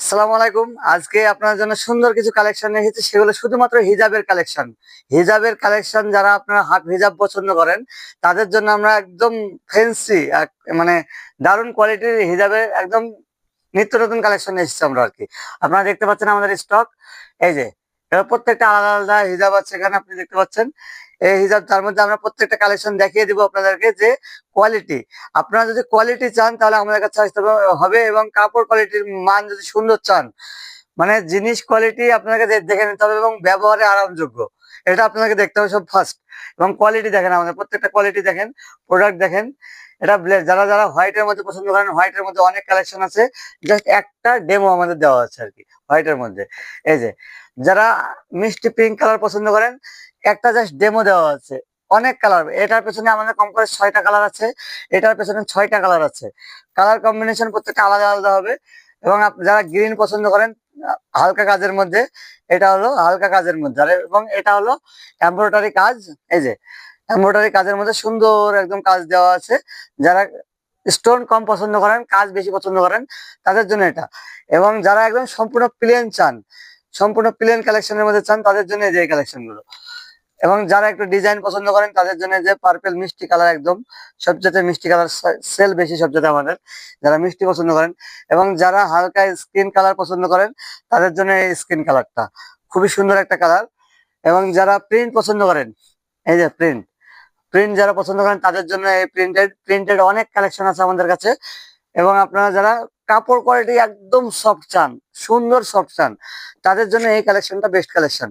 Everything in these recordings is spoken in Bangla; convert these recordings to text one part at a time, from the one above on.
আসসালামু আলাইকুম। আজকে আপনার জন্য সুন্দর কিছু কালেকশন রেখেছি সেগুলো শুধুমাত্র হিজাবের কালেকশন হিজাবের কালেকশন যারা আপনারা হাফ হিজাব পছন্দ করেন, তাদের জন্য আমরা একদম ফেন্সি মানে দারুণ কোয়ালিটির হিজাবের একদম নিত্য নতুন কালেকশন এসেছি আমরা আর কি। আপনারা দেখতে পাচ্ছেন আমাদের স্টক এই যে প্রত্যেকটা আলাদা আলাদা হিজাব আছে এখানে, আপনি দেখতে পাচ্ছেন। এই হিসাব, তার মধ্যে আমরা প্রত্যেকটা কালেকশন দেখিয়ে দিব আপনাদেরকে যে কোয়ালিটি আপনারা যদি কোয়ালিটি চান, তাহলে আমাদের কাছে আসতে হবে এবং কাপড় কোয়ালিটির মান যদি সুন্দর চান মানে জিনিস কোয়ালিটি আপনাকে দেখে নিতে হবে এবং ব্যবহারে আরামযোগ্য। এটা আপনাকে দেখতে হবে সব ফার্স্ট এবং কোয়ালিটি দেখেন আমাদের, প্রত্যেকটা কোয়ালিটি দেখেন প্রোডাক্ট দেখেন। এটা যারা যারা হোয়াইটের মধ্যে পছন্দ করেন হোয়াইটের মধ্যে অনেক কালেকশন আছে জাস্ট একটা ডেমো আমাদের দেওয়া আছে আর কি হোয়াইটের মধ্যে। এই যে, যারা মিষ্টি পিঙ্ক কালার পছন্দ করেন একটা জাস্ট ডেমো দেওয়া আছে। অনেক কালার এটার পেছনে আমাদের কম করে ছয়টা কালার আছে, এটার পেছনে ছয়টা কালার আছে। কালার কম্বিনেশন প্রত্যেকটা আলাদা আলাদা হবে এবং যারা গ্রিন পছন্দ করেন হালকা কাজের মধ্যে, এটা হলো হালকা কাজের মধ্যে। আর এবং এটা হলো এমব্রয়ডারি কাজ, এই যে এমব্রয়ডারি কাজের মধ্যে সুন্দর একদম কাজ দেওয়া আছে। যারা স্টোন কম পছন্দ করেন, কাজ বেশি পছন্দ করেন, তাদের জন্য এটা। এবং যারা একদম সম্পূর্ণ প্লেন চান, সম্পূর্ণ প্লেন কালেকশনের মধ্যে চান, তাদের জন্য এই যে কালেকশনগুলো। এবং যারা একটু ডিজাইন পছন্দ করেন, তাদের জন্য যে পার্পেল মিষ্টি কালার একদম সবচেয়ে মিষ্টি কালার সেল বেশি সবচেয়ে আমাদের, যারা মিষ্টি পছন্দ করেন এবং যারা হালকা স্কিন কালার পছন্দ করেন, তাদের জন্য এই স্কিন কালারটা খুবই সুন্দর একটা কালার এবং যারা প্রিন্ট পছন্দ করেন, এই যে প্রিন্ট প্রিন্ট যারা পছন্দ করেন, তাদের জন্য এই প্রিন্টেড প্রিন্টেড অনেক কালেকশন আছে আমাদের কাছে। এবং আপনারা যারা কাপড় কোয়ালিটি একদম সফট চান, সুন্দর সফট চান, তাদের জন্য এই কালেকশনটা বেস্ট কালেকশন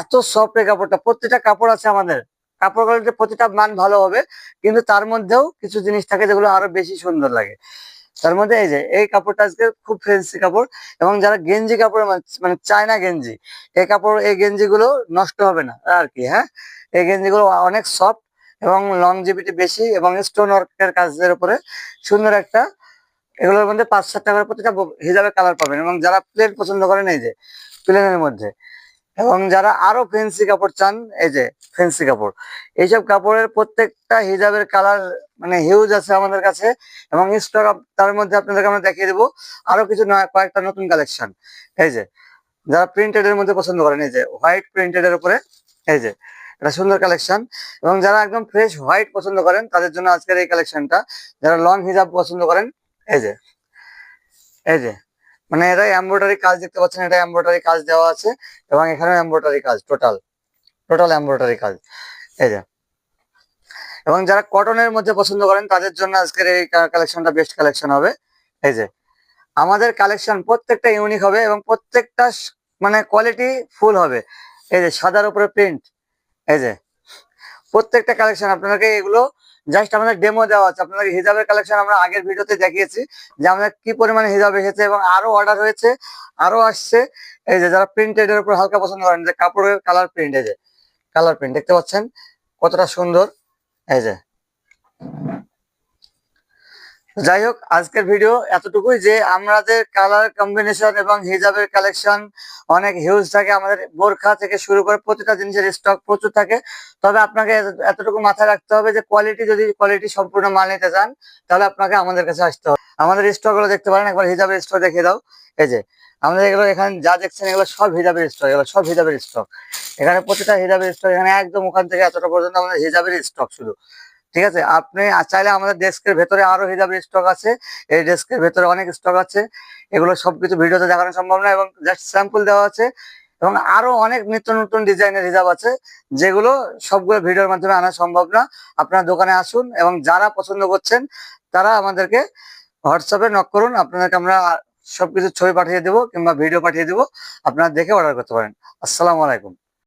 এত সফট এই কাপড়টা প্রত্যেকটা কাপড় আছে আমাদের। কাপড় কোয়ালিটি প্রতিটা মান ভালো হবে, কিন্তু তার মধ্যেও কিছু জিনিস থাকে যেগুলো আরও বেশি সুন্দর লাগে। তার মধ্যে এই যে, এই কাপড়টা আজকে খুব ফেন্সি কাপড়, এবং যারা গেঞ্জি কাপড় মানে চায়না গেঞ্জি, এই কাপড়, এই গেঞ্জি গুলো নষ্ট হবে না, আর কি হ্যাঁ? এই গেঞ্জি গুলো অনেক সফট এবং লংজিভিটি বেশি, এবং স্টোন ওয়ার্কের কাজের উপরে সুন্দর একটা, এগুলোর মধ্যে পাঁচ সাত টাকার প্রতিটা হিসাবে কালার পাবেন, এবং যারা প্লেন পছন্দ করেন এই যে প্লেনের মধ্যে। এবং যারা আরও ফেন্সি কাপড় চান, এই যে ফেন্সি কাপড়, এইসব কাপড়ের প্রত্যেকটা হিজাবের কালার মানে হিউজ আছে আমাদের কাছে এবং স্টক তার মধ্যে আপনাদেরকে আমরা দেখিয়ে দেবো আরও কিছু কয়েকটা নতুন কালেকশন এই যে, যারা প্রিন্টেড এর মধ্যে পছন্দ করেন, এই যে হোয়াইট প্রিন্টেড এর উপরে, এই যে, এটা সুন্দর কালেকশন এবং যারা একদম ফ্রেশ হোয়াইট পছন্দ করেন, তাদের জন্য আজকের এই কালেকশনটা যারা লং হিজাব পছন্দ করেন, এই যে এই যে মানে এটা এমব্রয়ডারি কাজ দেখতে পাচ্ছেন এটা এমব্রয়ডারি কাজ দেওয়া আছে এবং এখানেও এমব্রয়ডারি কাজ টোটাল টোটাল এমব্রয়ডারি কাজ। এই যে। এবং যারা কটনের মধ্যে পছন্দ করেন, তাদের জন্য আজকের এই কালেকশনটা বেস্ট কালেকশন হবে। এই যে। আমাদের কালেকশন প্রত্যেকটা ইউনিক হবে এবং প্রত্যেকটা মানে কোয়ালিটি ফুল হবে। এই যে, সাদার উপরে প্রিন্ট এই যে। প্রত্যেকটা কালেকশন আপনাদেরকে এগুলো জাস্ট আমাদের ডেমো দেওয়া আছে। আপনাদের হিজাবের কালেকশন আমরা আগের ভিডিওতে দেখিয়েছি যে আমাদের কি পরিমাণে হিজাব এসেছে এবং আরও অর্ডার হয়েছে, আরও আসছে। এই যে যারা প্রিন্টেড এর উপর হালকা পছন্দ করেন, যে কাপড়ের কালার প্রিন্ট এই যে কালার প্রিন্ট দেখতে পাচ্ছেন কতটা সুন্দর। এই যে যাই হোক, আজকের ভিডিও এতটুকুই যে আমাদের কালার কম্বিনেশন এবং হিজাবের কালেকশন অনেক হিউজ থাকে। আমাদের বোরখা থেকে শুরু করে প্রতিটা জিনিসের স্টক প্রচুর থাকে। তবে আপনাকে এতটুকু মাথায় রাখতে হবে যে কোয়ালিটি যদি কোয়ালিটি সম্পূর্ণ মাল নিতে চান, তাহলে আপনাকে আমাদের কাছে আসতে হবে। আমাদের স্টকগুলো দেখতে পারেন, একবার হিজাবের স্টক দেখিয়ে দাও। এই যে, আমাদের এগুলো এখানে যা দেখছেন, এগুলো সব হিজাবের স্টক এগুলো সব হিজাবের স্টক এখানে প্রতিটা হিজাবের স্টক এখানে একদম ওখান থেকে এতটা পর্যন্ত আমাদের হিজাবের স্টক শুধু। ঠিক আছে? আপনি চাইলে আমাদের ডেস্কের ভেতরে আরও হিজাবের স্টক আছে। এই ডেস্কের ভেতরে অনেক স্টক আছে। এগুলো সবকিছু ভিডিওতে দেখানো সম্ভব না এবং জাস্ট স্যাম্পল দেওয়া আছে। এবং আরও অনেক নিত্য নতুন ডিজাইনের হিজাব আছে, যেগুলো সবগুলো ভিডিওর মাধ্যমে আনা সম্ভব না। আপনার দোকানে আসুন এবং যারা পছন্দ করছেন, তারা আমাদেরকে হোয়াটসঅ্যাপে নক করুন। আপনাদেরকে আমরা সবকিছু ছবি পাঠিয়ে দেবো কিংবা ভিডিও পাঠিয়ে দেবো। আপনারা দেখে অর্ডার করতে পারেন। আসসালামু আলাইকুম।